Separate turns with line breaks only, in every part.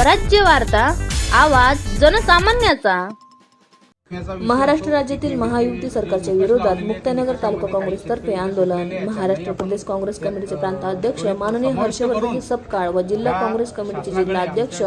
स्वराज्य वार्ता आवाज जनसामान्याचा. महाराष्ट्र राज्यातील महायुती सरकारच्या विरोधात मुक्तानगर तालुका काँग्रेसतर्फे आंदोलन. महाराष्ट्र प्रदेश काँग्रेस कमिटीचे प्रांताध्यक्ष माननीय हर्षवर्धन सपकाळ व जिल्हा काँग्रेस कमिटीचे जिल्हा अध्यक्ष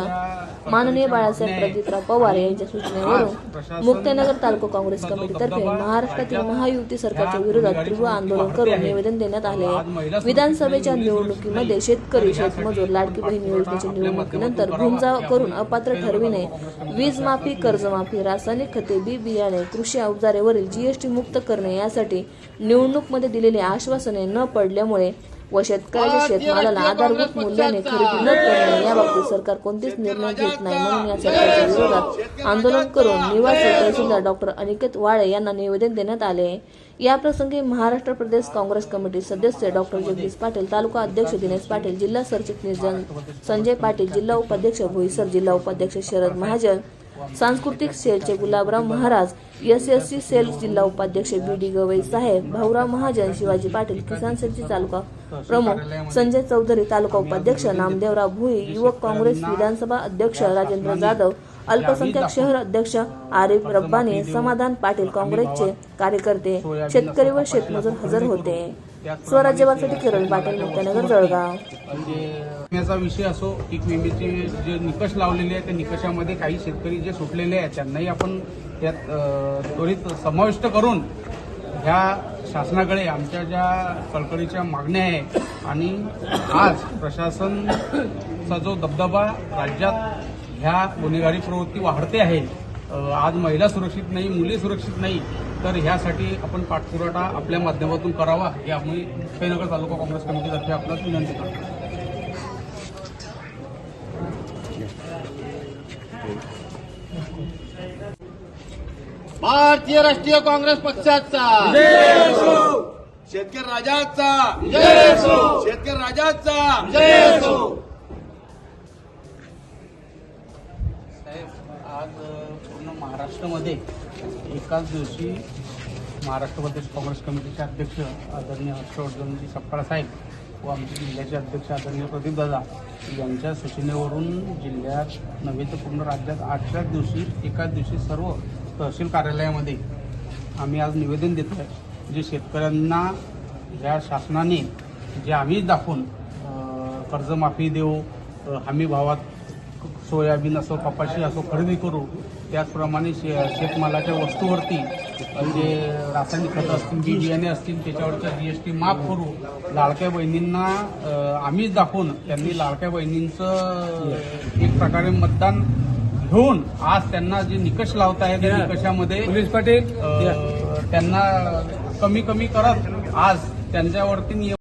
माननीय बाळासाहेब प्रदीपराव पवार यांच्या सूचनेवरून मुक्तेनगर तालुका काँग्रेस कमिटीतर्फे महाराष्ट्रातील महायुती सरकारच्या विरोधात तीव्र आंदोलन करून निवेदन देण्यात आले विधानसभेच्या निवडणुकीमध्ये शेतकरी शेतमजूर लाडकी बहीण योजनेच्या निवडणुकीनंतर घुमजाव करून अपात्र ठरविणे वीज माफी कर्जमाफी रासायनिक खते बी बियाणे कृषी अवजारेवरील जीएसटी मुक्त करणे यासाठी निवडणूकमध्ये दिलेली आश्वासने न पडल्यामुळे व शेतकऱ्याच्या शेतमालाला आधारभूत मूल्याने खरेदी न करणे याबाबतीत सरकार कोणतेच निर्णय घेत नाही. म्हणून या सरकारच्या विरोधात आंदोलन करून निवासी तहसीलदार डॉक्टर अनिकेत वाळे यांना निवेदन देण्यात आले. या प्रसंगी महाराष्ट्र प्रदेश काँग्रेस कमिटी सदस्य डॉक्टर जगदीश पाटील तालुका अध्यक्ष दिनेश पाटील जिल्हा सरचिटणीस संजय पाटील जिल्हा उपाध्यक्ष भोईसर जिल्हा उपाध्यक्ष शरद महाजन सांस्कृतिक सेलचे Gulabrao Maharaj S S C cell जिल्हा उपाध्यक्ष बी डी गवई साहेब भाऊराव महाजन शिवाजी पाटील किसान सेलचे तालुका प्रमुख संजय चौधरी तालुका उपाध्यक्ष नामदेवराव भुई युवक काँग्रेस विधानसभा अध्यक्ष राजेंद्र जाधव अल्पसंख्याक शहर अध्यक्ष आरिफ रब्बानी समाधान पाटील काँग्रेसचे कार्यकर्ते शेतकरी व शेतमजूर हजर होते. स्वराज्यवासाठी किरण पाटील मुक्तानगर जळगाव.
म्हणजे विम्याचा विषय असो पीक विम्याचे जे निकष लावलेले आहेत त्या निकषामध्ये काही शेतकरी जे सुटलेले आहेत त्यांनाही आपण त्यात त्वरित समाविष्ट करून ह्या शासनाकडे आमच्या ज्या कळकळीच्या मागण्या आहे आणि आज प्रशासनचा जो दबदबा राज्यात ह्या गुन्हेगारी प्रवृत्ती वाढते आहे आज महिला सुरक्षित नाही मुली सुरक्षित नाही तर ह्यासाठी आपण पाठपुरावा आपल्या माध्यमातून करावा हे आम्ही मुक्ताईनगर तालुका काँग्रेस कमिटीतर्फे आपल्याला विनंती करतो.
भारतीय राष्ट्रीय काँग्रेस पक्षाचा. शेतकरी राजाचा. शेतकरी राजाचा.
साहेब आज पूर्ण महाराष्ट्रामध्ये एकाच दिवशी महाराष्ट्र प्रदेश काँग्रेस कमिटीचे अध्यक्ष आदरणीय हर्षवर्धनजी सपकाळ साहेब व आमचे जिल्ह्याचे अध्यक्ष आदरणीय प्रदीप दादा यांच्या सूचनेवरून जिल्ह्यात नव्हे तर पूर्ण राज्यात आठव्याच दिवशी एकाच दिवशी सर्व तहसील कार्यालयामध्ये आम्ही आज निवेदन देतो आहे जे शेतकऱ्यांना या शासनाने जे आम्ही दाखवून कर्जमाफी देऊ हमी भावात सोयाबीन असो कपाशी असो खरेदी करू त्याचप्रमाणे शे शेतमालाच्या वस्तूवरती म्हणजे रासायनिक खतं असतील बी बियाणे असतील त्याच्यावरच्या जी एस टी माफ करू. लाडक्या बहिणींना आम्हीच दाखवून त्यांनी लाडक्या बहिणींचं एक प्रकारे मतदान घेऊन आज त्यांना जे निकष लावत आहे त्या निकषामध्ये पोलीस पाटील. त्यांना कमी कमी करत आज त्यांच्यावरती नियम